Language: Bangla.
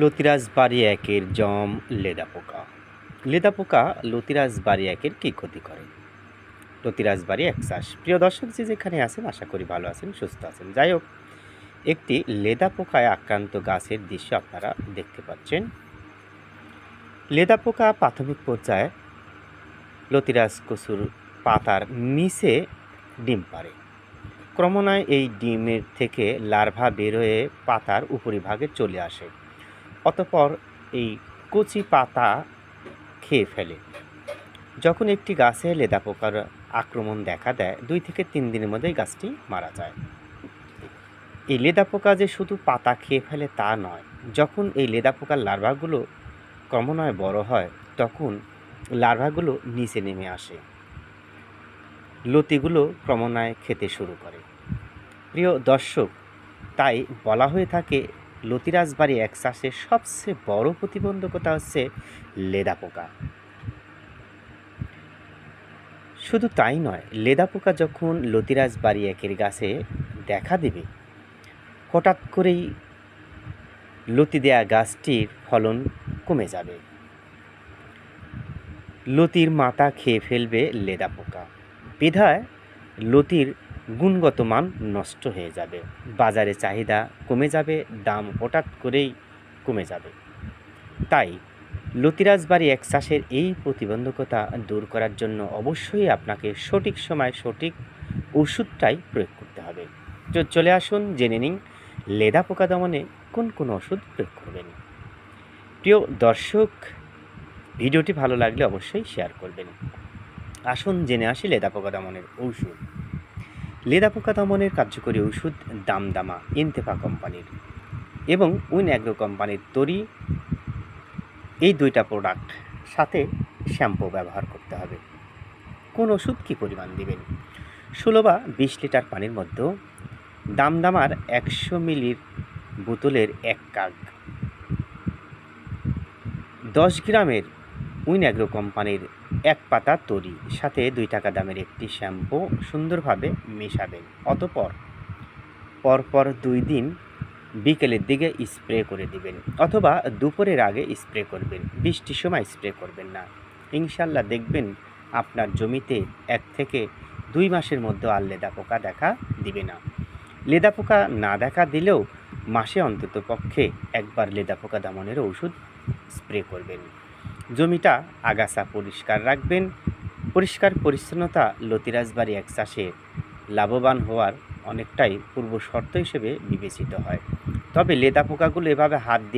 লতিরাজ বাড়ি একের জম লেদা পোকা। লেদা পোকা লতিরাজ বাড়ি একের কী ক্ষতি করে? লতিরাজ বাড়ি এক চাষ। প্রিয় দর্শক, যে যেখানে আছেন, আশা করি ভালো আছেন, সুস্থ আছেন। যাই হোক, একটি লেদা পোকায় আক্রান্ত গাছের দৃশ্য আপনারা দেখতে পাচ্ছেন। লেদা পোকা প্রাথমিক পর্যায়ে লতিরাজ কচুর পাতার নিচে ডিম পারে ক্রমান্বয়ে এই ডিমের থেকে লার্ভা বের হয়ে পাতার উপরিভাগে চলে আসে। অতঃপর এই কচি পাতা খেয়ে ফেলে। যখন একটি গাছে লেদা পোকার আক্রমণ দেখা দেয়, দুই থেকে তিন দিনের মধ্যেই গাছটি মারা যায়। এই লেদা পোকা যে শুধু পাতা খেয়ে ফেলে তা নয়, যখন এই লেদা পোকার লার্ভাগুলো ক্রমান্বয়ে বড় হয়, তখন লার্ভাগুলো নিচে নেমে আসে। লতিগুলো ক্রমান্বয়ে খেতে শুরু করে। প্রিয় দর্শক, তাই বলা হয়ে থাকে লতিরাজবাড়ি এক চাষের সবচেয়ে বড় প্রতিবন্ধকতা হচ্ছে লেদা পোকা। শুধু তাই নয়, লেদা পোকা যখন লতিরাজ বাড়ি একের গাছে দেখা দেবে, হঠাৎ করেই লতি দেয়া গাছটির ফলন কমে যাবে। লতির মাথা খেয়ে ফেলবে লেদা পোকা। বিধায় লতির গুণগত মান নষ্ট হয়ে যাবে। বাজারে চাহিদা কমে যাবে, দাম হঠাৎ করেই কমে যাবে। তাই লতিরাজবাড়ি এক চাষের এই প্রতিবন্ধকতা দূর করার জন্য অবশ্যই আপনাকে সঠিক সময় সঠিক ওষুধটাই প্রয়োগ করতে হবে। তো চলে আসুন, জেনে নিন, লেদা পোকা দমনে কোন কোন ওষুধ প্রয়োগ করবেন। প্রিয় দর্শক, ভিডিওটি ভালো লাগলে অবশ্যই শেয়ার করবেন। আসুন, জেনে আসি লেদা পোকা দমনের ঔষধ। লেদা পোকা দমনের কার্যকরী ওষুধ দামদামা ইনতেফা কোম্পানির এবং উইন অ্যাগ্রো কোম্পানির তরি, এই দুইটা প্রোডাক্ট সাথে শ্যাম্পু ব্যবহার করতে হবে। কোন ওষুধ কী পরিমাণ দিবেন? ষোলো বা বিশ লিটার পানির মধ্যে দামদামার একশো মিলির বোতলের এক কাগ। দশ গ্রামের উইন অ্যাগ্রো কোম্পানির এক পাতা তরি, সাথে দুই টাকা দামের একটি শ্যাম্পু সুন্দরভাবে মেশাবেন। অতপর, পরপর দুই দিন বিকেলের দিকে স্প্রে করে দিবেন অথবা দুপুরের আগে স্প্রে করবেন। বৃষ্টির সময় স্প্রে করবেন না। ইনশাল্লাহ দেখবেন আপনার জমিতে এক থেকে দুই মাসের মধ্যে আর লেদা পোকা দেখা দিবে না। লেদা পোকা না দেখা দিলেও মাসে অন্তত পক্ষে একবার লেদা পোকা দমনের ওষুধ স্প্রে করবেন। জমিটা আগাছা পরিষ্কার রাখবেন। পরিষ্কার পরিচ্ছন্নতা লতিরাজবাড়ি এক চাষে লাভবান হওয়ার অনেকটাই পূর্ব শর্ত হিসেবে বিবেচিত হয়। তবে লেদা পোকাগুলো এভাবে হাত দিয়ে